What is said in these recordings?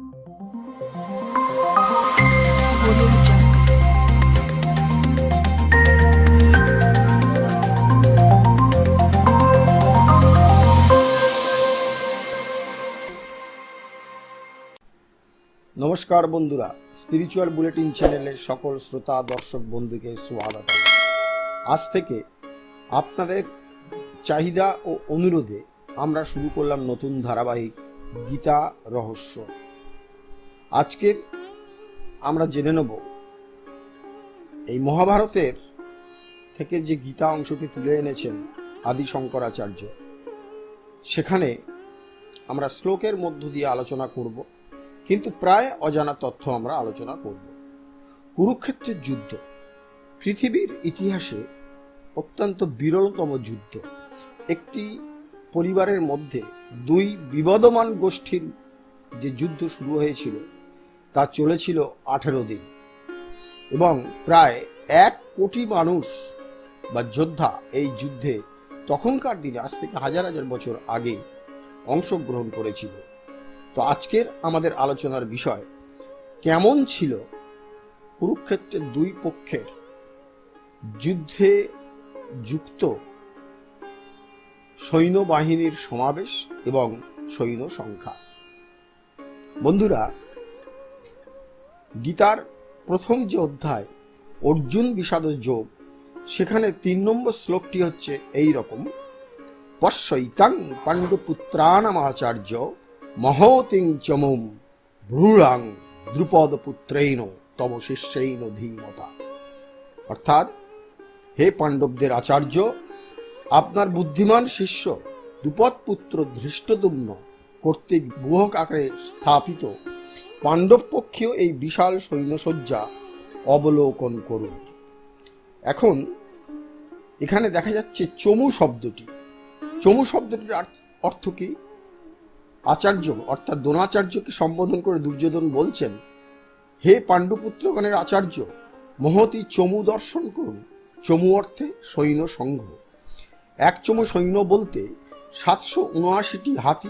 নমস্কার বন্ধুরা spiritual bulletin চ্যানেলের সকল শ্রোতা, দর্শক, বন্ধুকে স্বাগত আজ থেকে আপনাদের চাহিদা ও অনুরোধে আমরা শুরু করলাম নতুন ধারাবাহিক গীতা রহস্য। আজকের আমরা জেনে নেব এই মহাভারতের থেকে যে গীতা অংশটি তুলে এনেছেন আদি শঙ্করাচার্য সেখানে আমরা শ্লোকের মধ্য দিয়ে আলোচনা করব, কিন্তু প্রায় অজানা তথ্য আমরা আলোচনা করব। কুরুক্ষেত্রের যুদ্ধ, পৃথিবীর ইতিহাসে অত্যন্ত বিরলতম যুদ্ধ। একটি পরিবারের মধ্যে দুই বিবদমান গোষ্ঠীর যে যুদ্ধ শুরু হয়েছিল তা চলেছিল আঠেরো দিন। এবং প্রায় এক কোটি মানুষ বা যোদ্ধা এই যুদ্ধে তখনকার দিনে, আজ থেকে হাজার হাজার বছর আগে অংশগ্রহণ করেছিল। তো আজকের আমাদের আলোচনার বিষয়, কেমন ছিল কুরুক্ষেত্রের দুই পক্ষের যুদ্ধে যুক্ত সৈন্যবাহিনীর সমাবেশ এবং সৈন্য সংখ্যা? বন্ধুরা গীতার প্রথম যে অধ্যায়, অর্জুন বিষাদ যোগ, সেখানে তিন নম্বর শ্লোকটি হচ্ছে এই রকম পশ্যৈতাং পাণ্ডুপুত্রানামাচার্য মহতিং চমুম ভ্রূরাং দ্রুপদ পুত্রেণ তব শিষ্যৈন ধীমতা। অর্থাৎ, হে পাণ্ডবদের আচার্য, আপনার বুদ্ধিমান শিষ্য দ্রুপদ পুত্র ধৃষ্টদুম্ন কর্তৃক বুহক আকারে স্থাপিত পাণ্ডব পক্ষীয় এই বিশাল সৈন্যসজ্জা অবলোকন করুন। এখন এখানে দেখা যাচ্ছে চমু শব্দটি। চমু শব্দটির অর্থ কি? আচার্য, অর্থাৎ দ্রোণাচার্যকে সম্বোধন করে দুর্যোধন বলছেন, হে পাণ্ডুপুত্রগণের আচার্য, মহতি চমু দর্শন করুন। চমু অর্থে সৈন্য সংঘ। এক চমু সৈন্য বলতে সাতশো উনআশিটি হাতি,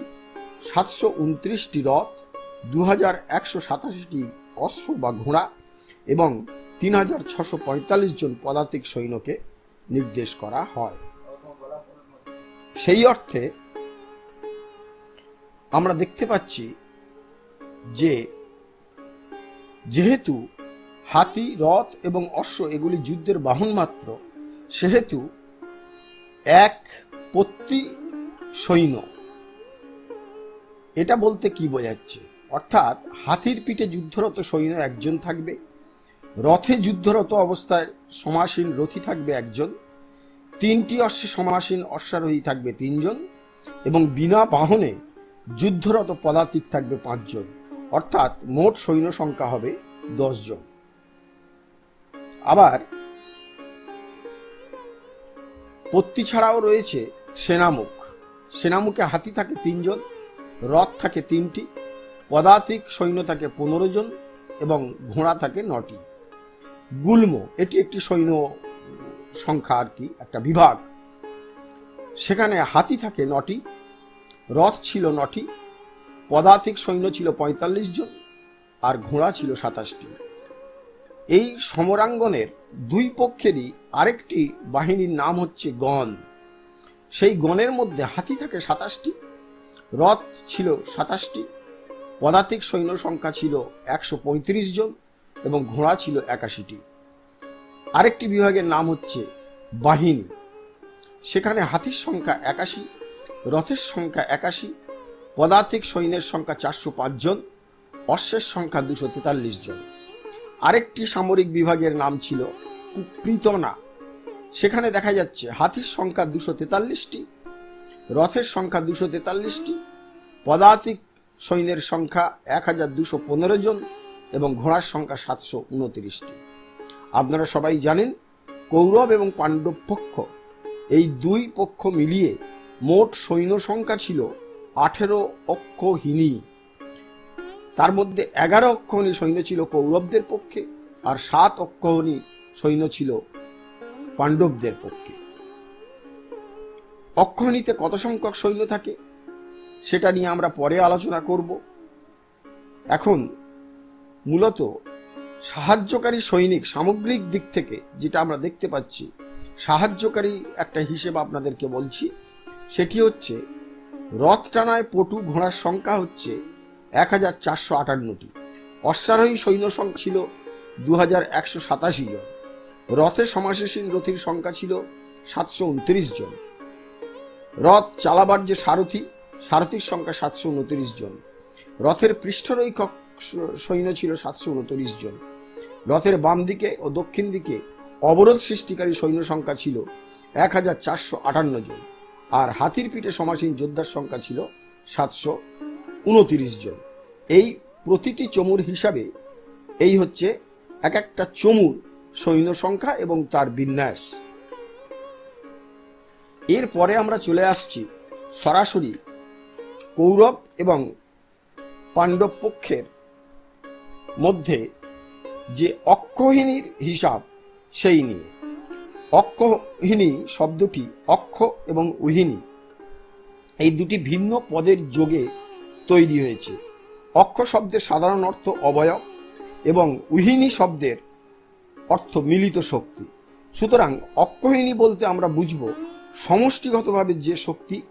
সাতশো উনত্রিশটি রথ দু হাজার একশো সাতাশিটি অশ্ব বা ঘোড়া এবং তিন হাজার ছশো পঁয়তাল্লিশ জন পদাতিক সৈন্যকে নির্দেশ করা হয়। সেই অর্থে আমরা দেখতে পাচ্ছি যে যেহেতু হাতি, রথ এবং অশ্ব এগুলি যুদ্ধের বাহন মাত্র, সেহেতু এক পত্তি সৈন্য। এটা বলতে কি বোঝাচ্ছে? অর্থাৎ হাতির পিঠে যুদ্ধরত সৈন্য একজন থাকবে, রথে যুদ্ধরত অবস্থায় সমাসীন রথী থাকবে একজন, তিনটি অশ্বে সমাসীন অশ্বারোহী থাকবে তিনজন, এবং বিনা বাহনে যুদ্ধরত পদাতিক থাকবে পাঁচজন। অর্থাৎ মোট সৈন্য সংখ্যা হবে জন আবার পত্তি ছাড়াও রয়েছে সেনামুখ। সেনামুখে হাতি থাকে তিনজন, রথ থাকে তিনটি পদাতিক সৈন্য থাকে পনেরো জন এবং ঘোড়া থাকে নটি। গুল্ম, এটি একটি সৈন্য সংখ্যা আর কি, একটা বিভাগ। সেখানে হাতি থাকে নটি, রথ ছিল নটি, পদাতিক সৈন্য ছিল পঁয়তাল্লিশ জন আর ঘোড়া ছিল সাতাশটি। এই সমরাঙ্গনের দুই পক্ষেরই আরেকটি বাহিনীর নাম হচ্ছে গণ। সেই গণের মধ্যে হাতি থাকে সাতাশটি, রথ ছিল সাতাশটি পদাতিক সৈন্য সংখ্যা ছিল একশো পঁয়ত্রিশ জন এবং ঘোড়া ছিল একাশিটি। আরেকটি বিভাগের নাম হচ্ছে বাহিনী। সেখানে হাতির সংখ্যা একাশি, রথের সংখ্যা একাশি, পদাতিক সৈন্যের সংখ্যা চারশো জন, অশ্বের সংখ্যা দুশো তেতাল্লিশ জন। আরেকটি সামরিক বিভাগের নাম ছিল প্রীতনা সেখানে দেখা যাচ্ছে হাতির সংখ্যা দুশো তেতাল্লিশটি, রথের সংখ্যা দুশো তেতাল্লিশটি, পদাতিক সৈন্যের সংখ্যা এক হাজার দুশো পনেরো জন এবং ঘোড়ার সংখ্যা সাতশো উনত্রিশটি। আপনারা সবাই জানেন, কৌরব এবং পাণ্ডব পক্ষ এই দুই পক্ষ মিলিয়ে মোট সৈন্য সংখ্যা ছিল আঠেরো অক্ষহীনী তার মধ্যে এগারো অক্ষহনী সৈন্য ছিল কৌরবদের পক্ষে আর সাত অক্ষহনী সৈন্য ছিল পাণ্ডবদের পক্ষে। অক্ষহনীতে কত সংখ্যক সৈন্য থাকে? সেটা নিয়ে আমরা পরে আলোচনা করব। এখন মূলত সাহায্যকারী সৈনিক সামগ্রিক দিক থেকে যেটা আমরা দেখতে পাচ্ছি, সাহায্যকারী একটা হিসেব আপনাদেরকে বলছি, সেটি হচ্ছে রথ টানায় পটু ঘোড়ার সংখ্যা হচ্ছে এক হাজার চারশো আটান্নটি। অশ্বারোহী সৈন্য সংখ্যা ছিল দু হাজার একশো সাতাশি জন। রথে সমাশেষীন রথীর সংখ্যা ছিল সাতশো উনত্রিশ জন। রথ চালাবার যে সারথি সারথীর সংখ্যা সাতশো উনত্রিশ জন। রথের পৃষ্ঠরৈখক স- সৈন্য ছিল সাতশো উনত্রিশ জন। রথের বাম দিকে ও দক্ষিণ দিকে অবরোধ সৃষ্টিকারী সৈন্য সংখ্যা ছিল এক হাজার চারশো আটান্ন জন। আর হাতির পিঠে সমাসীন যোদ্ধার সংখ্যা ছিল সাতশো উনতিরিশ জন। এই প্রতিটি চমুর হিসাবে এই হচ্ছে এক একটা চমুর সৈন্য সংখ্যা এবং তার বিন্যাস। এরপরে আমরা চলে আসছি সরাসরি কৌরব এবং পাণ্ডব পক্ষের মধ্যে যে অক্ষহিনীর হিসাব, সেই নিয়ে। অক্ষহিনী শব্দটি অক্ষ এবং উহিনী, এই দুটি ভিন্ন পদের যোগে তৈরি হয়েছে। অক্ষ শব্দের সাধারণ অর্থ অবয়ব এবং উহিনী শব্দের অর্থ মিলিত শক্তি। সুতরাং অক্ষহিনী বলতে আমরা বুঝব সমষ্টিগতভাবে যে শক্তি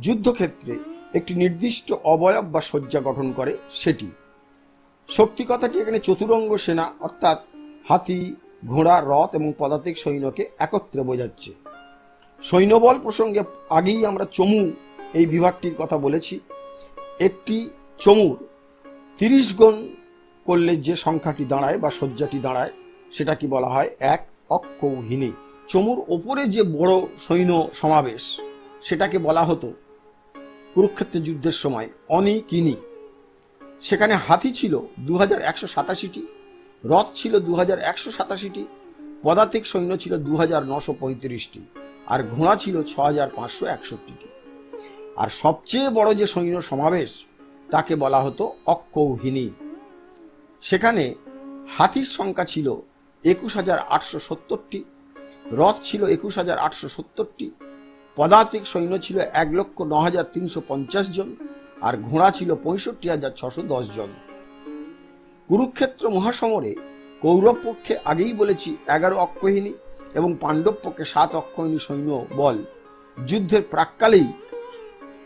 যুদ্ধক্ষেত্রে একটি নির্দিষ্ট অবয়ব বা শয্যা গঠন করে সেটি। শক্তি কথাটি এখানে চতুরঙ্গ সেনা, অর্থাৎ হাতি, ঘোড়া, রথ এবং পদাতিক সৈন্যকে একত্রে বোঝাচ্ছে। সৈন্যবল প্রসঙ্গে আগেই আমরা চমু এই বিভাগটির কথা বলেছি। একটি চমুর তিরিশ গুণ করলে যে সংখ্যাটি দাঁড়ায় বা শয্যাটি দাঁড়ায় সেটা কি বলা হয় এক অক্ষৌহিনী চমুর ওপরে যে বড় সৈন্য সমাবেশ, সেটাকে বলা হতো কুরুক্ষেত্রের যুদ্ধের সময় অনিকিনি। সেখানে হাতি ছিল দু হাজার একশো সাতাশিটি রথ ছিল দু হাজার একশো সাতাশিটি, পদাতিক সৈন্য ছিল দু হাজার নশো পঁয়ত্রিশটি, আর ঘোড়া ছিল ছ হাজার পাঁচশো একষট্টিটি। আর সবচেয়ে বড় যে সৈন্য সমাবেশ, তাকে বলা হতো অক্ষৌহিনী সেখানে হাতির সংখ্যা ছিল একুশ হাজার আটশো সত্তরটি রথ ছিল একুশ হাজার আটশো সত্তরটি পদাতিক সৈন্য ছিল এক লক্ষ ন হাজার তিনশো পঞ্চাশ জন আর ঘোড়া ছিল পঁয়ষট্টি হাজার ছশো দশ জন। কুরুক্ষেত্র মহাসমরে কৌরব পক্ষে আগেই বলেছি এগারো অক্ষহিনী এবং পাণ্ডব পক্ষে সাত অক্ষহিনী সৈন্য বল। যুদ্ধের প্রাককালেই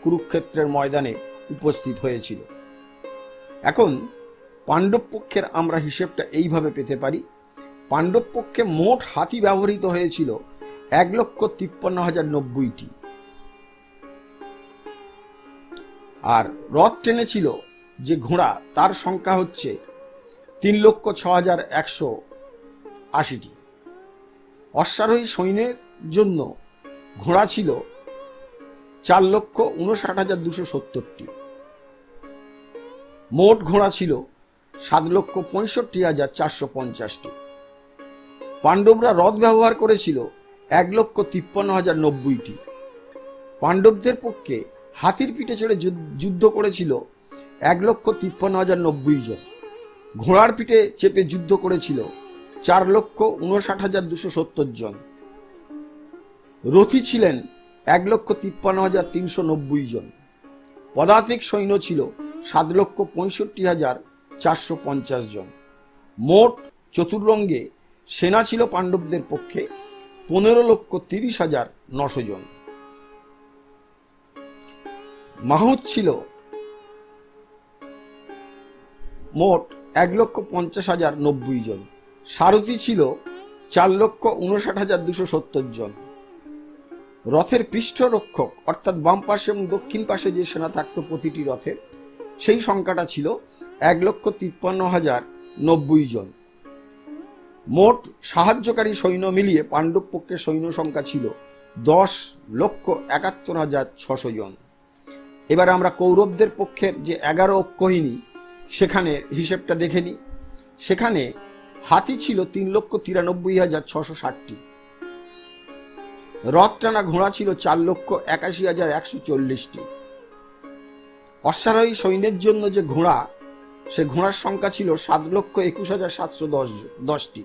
কুরুক্ষেত্রের ময়দানে উপস্থিত হয়েছিল। এখন পাণ্ডব পক্ষের আমরা হিসেবটা এইভাবে পেতে পারি। পাণ্ডব পক্ষে মোট হাতি ব্যবহৃত হয়েছিল এক লক্ষ তিপ্পান্ন হাজার নব্বইটি। আর রথ টেনেছিল যে ঘোড়া, তার সংখ্যা হচ্ছে তিন লক্ষ ছ হাজার একশো আশিটি। অশ্বারোহী সৈন্যের জন্য ঘোড়া ছিল চার লক্ষ উনষাট হাজার দুশো সত্তরটি। মোট ঘোড়া ছিল সাত লক্ষ পঁয়ষট্টি হাজার চারশো পঞ্চাশটি। পাণ্ডবরা রথ ব্যবহার করেছিল এক লক্ষ তিপ্পান্ন হাজার নব্বইটি। পাণ্ডবদের পক্ষে হাতির পিঠে চড়ে যুদ্ধ- করেছিল এক লক্ষ তিপ্পান্ন হাজার নব্বই জন। ঘোড়ার পিঠে চেপে যুদ্ধ করেছিল চার লক্ষ উনষাট হাজার দুশো সত্তর জন। রথী ছিলেন এক লক্ষ তিপ্পান্ন হাজার তিনশো নব্বই জন। পদাতিক সৈন্য ছিল সাত লক্ষ পঁয়ষট্টি হাজার চারশো পঞ্চাশ জন। মোট চতুর্রঙ্গে সেনা ছিল পাণ্ডবদের পক্ষে পনেরো লক্ষ তিরিশ হাজার নশো জন। মাহুত ছিল মোট এক লক্ষ পঞ্চাশ হাজার নব্বই জন। সারথী ছিল চার লক্ষ উনষাট হাজার দুশো সত্তর জন। রথের পৃষ্ঠরক্ষক, অর্থাৎ বাম পাশে এবং দক্ষিণ পাশে যে সেনা থাকতো প্রতিটি রথের, সেই সংখ্যাটা ছিল এক লক্ষ তিপ্পান্ন হাজার নব্বই জন। মোট সাহায্যকারী সৈন্য মিলিয়ে পাণ্ডব পক্ষের সৈন্য সংখ্যা ছিল দশ লক্ষ একাত্তর হাজার ছশো জন। এবার আমরা কৌরবদের পক্ষের যে এগারো অক্ষহিনী সেখানে হিসেবটা দেখে নিই। সেখানে হাতি ছিল তিন লক্ষ তিরানব্বই হাজার ছশো ষাটটি। রথ টানা ঘোড়া ছিল চার লক্ষ একাশি হাজার একশো চল্লিশটি। অশ্বারোহী সৈন্যের জন্য যে ঘোড়া সে ঘোড়ার সংখ্যা ছিল সাত লক্ষ একুশ হাজার সাতশো দশ দশটি।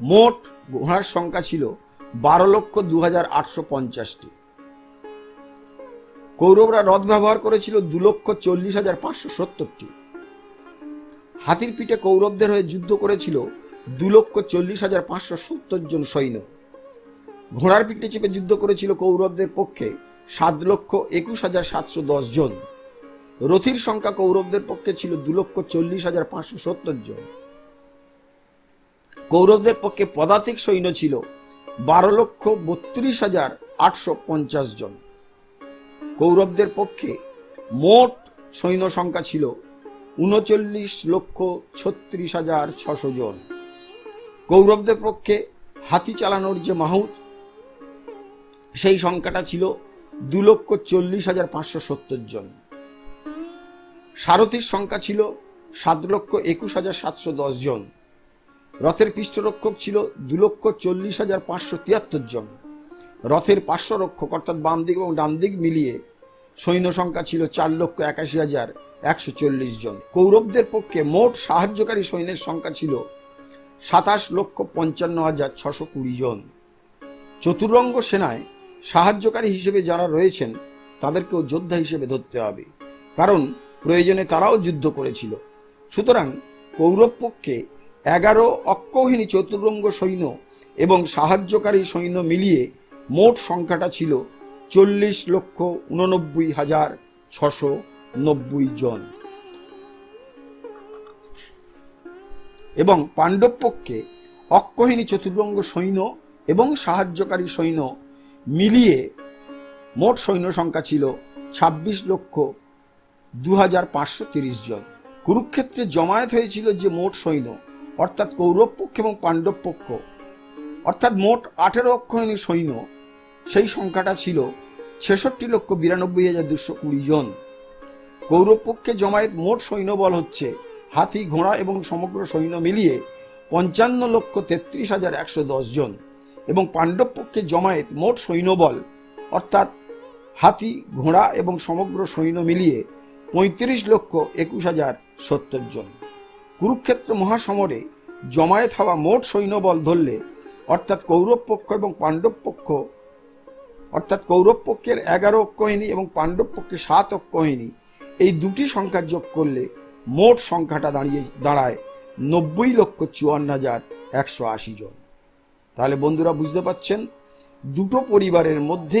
মোট ঘোড়ার সংখ্যা ছিল বারো লক্ষ দু হাজার আটশো পঞ্চাশটি। কৌরবরা রথ ব্যবহার করেছিল দু লক্ষ চল্লিশ হাজার পাঁচশো সত্তরটি। হাতির পিঠে কৌরবদের হয়ে যুদ্ধ করেছিল দু লক্ষ চল্লিশ হাজার পাঁচশো সত্তর জন সৈন্য। ঘোড়ার পিঠে চেপে যুদ্ধ করেছিল কৌরবদের পক্ষে সাত লক্ষ একুশ হাজার সাতশো দশ জন। রথির সংখ্যা কৌরবদের পক্ষে ছিল দু লক্ষ চল্লিশ হাজার পাঁচশো সত্তর জন। কৌরবদের পক্ষে পদাতিক সৈন্য ছিল বারো লক্ষ বত্রিশ হাজার আটশো পঞ্চাশ জন। কৌরবদের পক্ষে মোট সৈন্য সংখ্যা ছিল উনচল্লিশ লক্ষ ছত্রিশ হাজার ছশো জন। কৌরবদের পক্ষে হাতি চালানোর যে মাহুত, সেই সংখ্যাটা ছিল দু লক্ষ চল্লিশ হাজার পাঁচশো সত্তর জন। সারথীর সংখ্যা ছিল সাত লক্ষ একুশ হাজার সাতশো দশ জন। রথের পৃষ্ঠরক্ষক ছিল দু লক্ষ চল্লিশ হাজার পাঁচশো তিয়াত্তর জন। রথের পার্শ্বরক্ষক অর্থাৎ বাম দিক এবং ডান দিক মিলিয়ে সৈন্য সংখ্যা ছিল চার লক্ষ একাশি হাজার একশো চল্লিশ জন। কৌরবদের পক্ষে মোট সাহায্যকারী সৈন্যের সংখ্যা ছিল সাতাশ লক্ষ পঞ্চান্ন হাজার ছশো কুড়ি জন। চতুরঙ্গ সেনায় সাহায্যকারী হিসেবে যারা রয়েছেন, তাদেরকেও যোদ্ধা হিসেবে ধরতে হবে। কারণ প্রয়োজনে তারাও যুদ্ধ করেছিল। সুতরাং কৌরব পক্ষে এগারো অক্ষৌহিনী চতুরঙ্গ সৈন্য এবং সাহায্যকারী সৈন্য মিলিয়ে মোট সংখ্যাটা ছিল চল্লিশ লক্ষ উননব্বই হাজার ছশো নব্বই জন। এবং পাণ্ডব পক্ষে অক্ষহিনী চতুর্ঙ্গ সৈন্য এবং সাহায্যকারী সৈন্য মিলিয়ে মোট সৈন্য সংখ্যা ছিল ছাব্বিশ লক্ষ দু জন। কুরুক্ষেত্রে জমায়েত হয়েছিল যে মোট সৈন্য, অর্থাৎ কৌরব পক্ষ এবং পাণ্ডব পক্ষ অর্থাৎ মোট আঠেরো অক্ষহিনী সৈন্য। সেই সংখ্যাটা ছিল ছেষট্টি লক্ষ বিরানব্বই হাজার দুশো কুড়ি জন। কৌরব পক্ষে জমায়েত মোট সৈন্যবল হচ্ছে হাতি, ঘোড়া এবং সমগ্র সৈন্য মিলিয়ে পঞ্চান্ন লক্ষ তেত্রিশ হাজার একশো দশ জন। এবং পাণ্ডব পক্ষে জমায়েত মোট সৈন্যবল অর্থাৎ হাতি, ঘোড়া এবং সমগ্র সৈন্য মিলিয়ে পঁয়ত্রিশ লক্ষ একুশ হাজার সত্তর জন। কুরুক্ষেত্র মহাসমরে জমায়েত হওয়া মোট সৈন্যবল ধরলে অর্থাৎ কৌরব পক্ষ এবং পাণ্ডব পক্ষ, অর্থাৎ কৌরব পক্ষের এগারো অক্ষহিনী এবং পাণ্ডব পক্ষে সাত অক্ষহিনী এই দুটি সংখ্যা যোগ করলে মোট সংখ্যাটা দাঁড়িয়ে, দাঁড়ায় নব্বই লক্ষ চুয়ান্ন হাজার একশো আশি জন। তাহলে বন্ধুরা বুঝতে পাচ্ছেন দুটো পরিবারের মধ্যে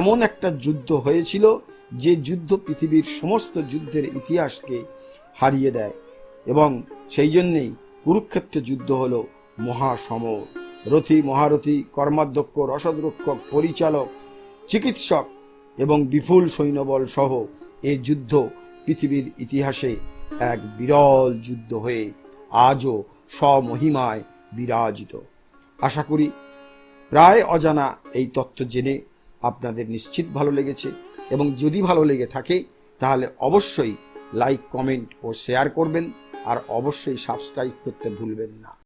এমন একটা যুদ্ধ হয়েছিল যে যুদ্ধ পৃথিবীর সমস্ত যুদ্ধের ইতিহাসকে হারিয়ে দেয় এবং সেই জন্যেই কুরুক্ষেত্রে যুদ্ধ হলো মহাসমর। রথী, মহারথী, কর্মাধ্যক্ষ, রসদরক্ষক, পরিচালক, চিকিৎসক এবং বিপুল সৈন্যবল সহ এই যুদ্ধ পৃথিবীর ইতিহাসে এক বিরল যুদ্ধ হয়ে আজও স্বমহিমায় বিরাজিত। আশা করি প্রায় অজানা এই তথ্য জেনে আপনাদের নিশ্চিত ভালো লেগেছে। এবং যদি ভালো লেগে থাকে, তাহলে অবশ্যই লাইক কমেন্ট ও শেয়ার করবেন, আর অবশ্যই সাবস্ক্রাইব করতে ভুলবেন না।